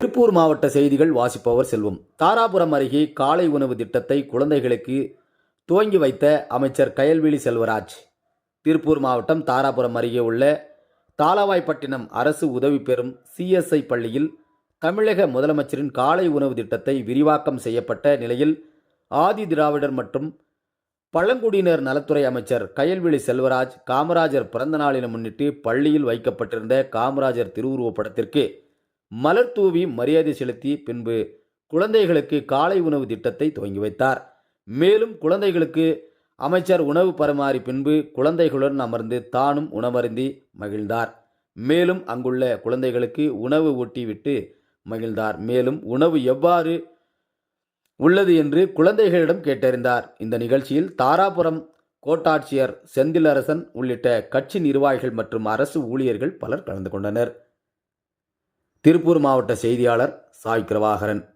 திருப்பூர் மாவட்ட செய்திகள் வாசிப்பவர் செல்வம். தாராபுரம் அருகே காலை உணவு திட்டத்தை குழந்தைகளுக்கு துவங்கி வைத்த அமைச்சர் கயல்விழி செல்வராஜ். திருப்பூர் மாவட்டம் தாராபுரம் அருகே உள்ள தாளவாய்ப்பட்டினம் அரசு உதவி பெறும் சிஎஸ்ஐ பள்ளியில் தமிழக முதலமைச்சரின் காலை உணவு திட்டத்தை விரிவாக்கம் செய்யப்பட்ட நிலையில் ஆதி திராவிடர் மற்றும் பழங்குடியினர் நலத்துறை அமைச்சர் கயல்விழி செல்வராஜ் காமராஜர் பிறந்த நாளினை முன்னிட்டு பள்ளியில் வைக்கப்பட்டிருந்த காமராஜர் திருவுருவப் படத்திற்கு மலர் தூவி மரியாதை செலுத்தி பின்பு குழந்தைகளுக்கு காலை உணவு திட்டத்தை துவங்கி வைத்தார். மேலும் குழந்தைகளுக்கு அமைச்சர் உணவு பரிமாறி பின்பு குழந்தைகளுடன் அமர்ந்து தானும் உணவருந்தி மகிழ்ந்தார். மேலும் அங்குள்ள குழந்தைகளுக்கு உணவு ஊட்டிவிட்டு மகிழ்ந்தார். மேலும் உணவு எவ்வாறு உள்ளது என்று குழந்தைகளிடம் கேட்டறிந்தார். இந்த நிகழ்ச்சியில் தாராபுரம் கோட்டாட்சியர் செந்திலரசன் உள்ளிட்ட கட்சி நிர்வாகிகள் மற்றும் அரசு ஊழியர்கள் பலர் கலந்து கொண்டனர். திருப்பூர் மாவட்ட செய்தியாளர் சாய் கிரவாகரன்.